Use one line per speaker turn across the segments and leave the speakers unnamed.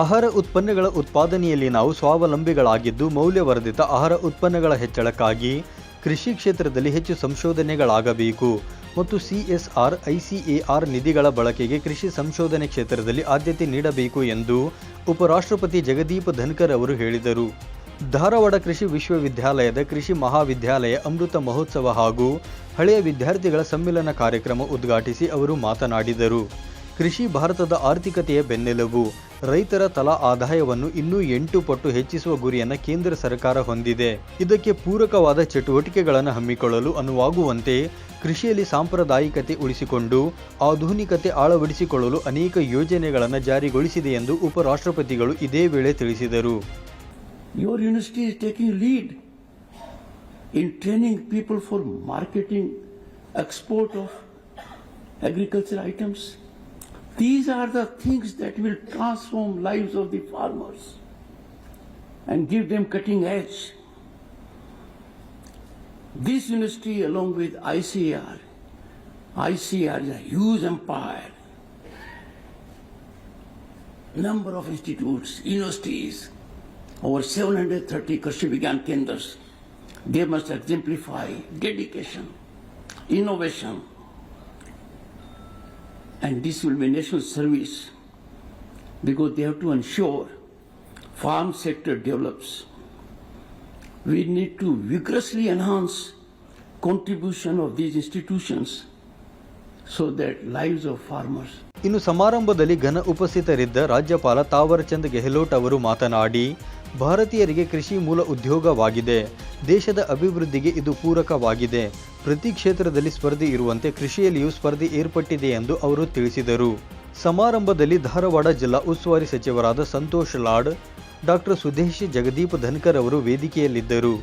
ಆಹಾರ ಉತ್ಪನ್ನಗಳ ಉತ್ಪಾದನೆಯಲ್ಲಿ ನಾವು ಸ್ವಾವಲಂಬಿಗಳಾಗಿದ್ದು ಮೌಲ್ಯವರ್ಧಿತ ಆಹಾರ ಉತ್ಪನ್ನಗಳ ಹೆಚ್ಚಳಕ್ಕಾಗಿ ಕೃಷಿ ಕ್ಷೇತ್ರದಲ್ಲಿ ಹೆಚ್ಚು ಸಂಶೋಧನೆಗಳಾಗಬೇಕು. ಮತ್ತು ಸಿಎಸ್ಆರ್ ಐಸಿಎಆರ್ ನಿಧಿಗಳ ಬಳಕೆಗೆ ಕೃಷಿ ಸಂಶೋಧನೆ ಕ್ಷೇತ್ರದಲ್ಲಿ ಆದ್ಯತೆ ನೀಡಬೇಕು ಎಂದು ಉಪರಾಷ್ಟ್ರಪತಿ ಜಗದೀಪ್ ಧನ್ಕರ್ ಅವರು ಹೇಳಿದರು. ಧಾರವಾಡ ಕೃಷಿ ವಿಶ್ವವಿದ್ಯಾಲಯದ ಕೃಷಿ ಮಹಾವಿದ್ಯಾಲಯ ಅಮೃತ ಮಹೋತ್ಸವ ಹಾಗೂ ಹಳೆಯ ವಿದ್ಯಾರ್ಥಿಗಳ ಸಮ್ಮಿಲನ ಕಾರ್ಯಕ್ರಮ ಉದ್ಘಾಟಿಸಿ ಅವರು ಮಾತನಾಡಿದರು. ಕೃಷಿ ಭಾರತದ ಆರ್ಥಿಕತೆಯ ಬೆನ್ನೆಲುಬು ರೈತರ ತಲಾ ಆದಾಯವನ್ನು ಇನ್ನೂ ಎಂಟು ಪಟ್ಟು ಹೆಚ್ಚಿಸುವ ಗುರಿಯನ್ನು ಕೇಂದ್ರ ಸರ್ಕಾರ ಹೊಂದಿದೆ ಇದಕ್ಕೆ ಪೂರಕವಾದ ಚಟುವಟಿಕೆಗಳನ್ನು ಹಮ್ಮಿಕೊಳ್ಳಲು ಅನುವಾಗುವಂತೆ ಕೃಷಿಯಲ್ಲಿ ಸಾಂಪ್ರದಾಯಿಕತೆ ಉಳಿಸಿಕೊಂಡು ಆಧುನಿಕತೆ ಆಳವಡಿಸಿಕೊಳ್ಳಲು ಅನೇಕ ಯೋಜನೆಗಳನ್ನು ಜಾರಿಗೊಳಿಸಿದೆ ಎಂದು ಉಪರಾಷ್ಟ್ರಪತಿಗಳು ಇದೇ ವೇಳೆ ತಿಳಿಸಿದರು
Your university is taking lead in training people for marketing, export of agriculture items. These are the things that will transform lives of the farmers and give them cutting edge. This university along with ICR, ICR is a huge empire. Number of institutes, universities, over 730 Krishi Vigyan Kendras. They must exemplify dedication, innovation, and this will be national service because they have to ensure farm sector develops. We need to vigorously enhance contribution of these institutions so that lives of farmers
ಇನ್ನು ಸಮಾರಂಭದಲ್ಲಿ ಘನ ಉಪಸ್ಥಿತರಿದ್ದ ರಾಜ್ಯಪಾಲ ತಾವರ್ಚಂದ್ ಗೆಹ್ಲೋಟ್ ಅವರು ಮಾತನಾಡಿ, ಭಾರತೀಯರಿಗೆ ಕೃಷಿ ಮೂಲ ಉದ್ಯೋಗವಾಗಿದೆ. ದೇಶದ ಅಭಿವೃದ್ಧಿಗೆ ಇದು ಪೂರಕವಾಗಿದೆ. ಪ್ರತಿ ಕ್ಷೇತ್ರದಲ್ಲಿ ಸ್ಪರ್ಧೆ ಇರುವಂತೆ ಕೃಷಿಯಲ್ಲಿಯೂ ಸ್ಪರ್ಧೆ ಏರ್ಪಟ್ಟಿದೆ ಎಂದು ಅವರು ತಿಳಿಸಿದರು. ಸಮಾರಂಭದಲ್ಲಿ ಧಾರವಾಡ ಜಿಲ್ಲಾ ಉಸ್ತುವಾರಿ ಸಚಿವರಾದ ಸಂತೋಷ್ ಲಾಡ್ ಡಾಕ್ಟರ್ ಸುದೇಶ್ ಜಗದೀಪ್ ಧನ್ಕರ್ ಅವರು ವೇದಿಕೆಯಲ್ಲಿದ್ದರು.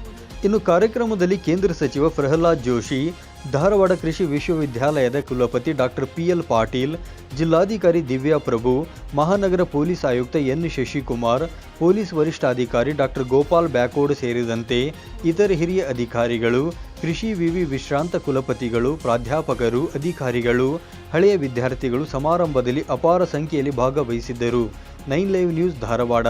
ಇನ್ನು ಕಾರ್ಯಕ್ರಮದಲ್ಲಿ ಕೇಂದ್ರ ಸಚಿವ ಪ್ರಹ್ಲಾದ್ ಜೋಶಿ ಧಾರವಾಡ ಕೃಷಿ ವಿಶ್ವವಿದ್ಯಾಲಯದ ಕುಲಪತಿ ಡಾಕ್ಟರ್ ಪಿಎಲ್ ಪಾಟೀಲ್, ಜಿಲ್ಲಾಧಿಕಾರಿ ದಿವ್ಯಾ ಪ್ರಭು, ಮಹಾನಗರ ಪೊಲೀಸ್ ಆಯುಕ್ತ ಎನ್ ಶಶಿಕುಮಾರ್, ಪೊಲೀಸ್ ವರಿಷ್ಠಾಧಿಕಾರಿ ಡಾಕ್ಟರ್ ಗೋಪಾಲ್ ಬ್ಯಾಕೋಡ್ ಸೇರಿದಂತೆ ಇತರ ಹಿರಿಯ ಅಧಿಕಾರಿಗಳು, ಕೃಷಿ ವಿವಿ ವಿಶ್ರಾಂತ ಕುಲಪತಿಗಳು, ಪ್ರಾಧ್ಯಾಪಕರು, ಅಧಿಕಾರಿಗಳು, ಹಳೆಯ ವಿದ್ಯಾರ್ಥಿಗಳು ಸಮಾರಂಭದಲ್ಲಿ ಅಪಾರ ಸಂಖ್ಯೆಯಲ್ಲಿ ಭಾಗವಹಿಸಿದ್ದರು. Nine live news Dharwad.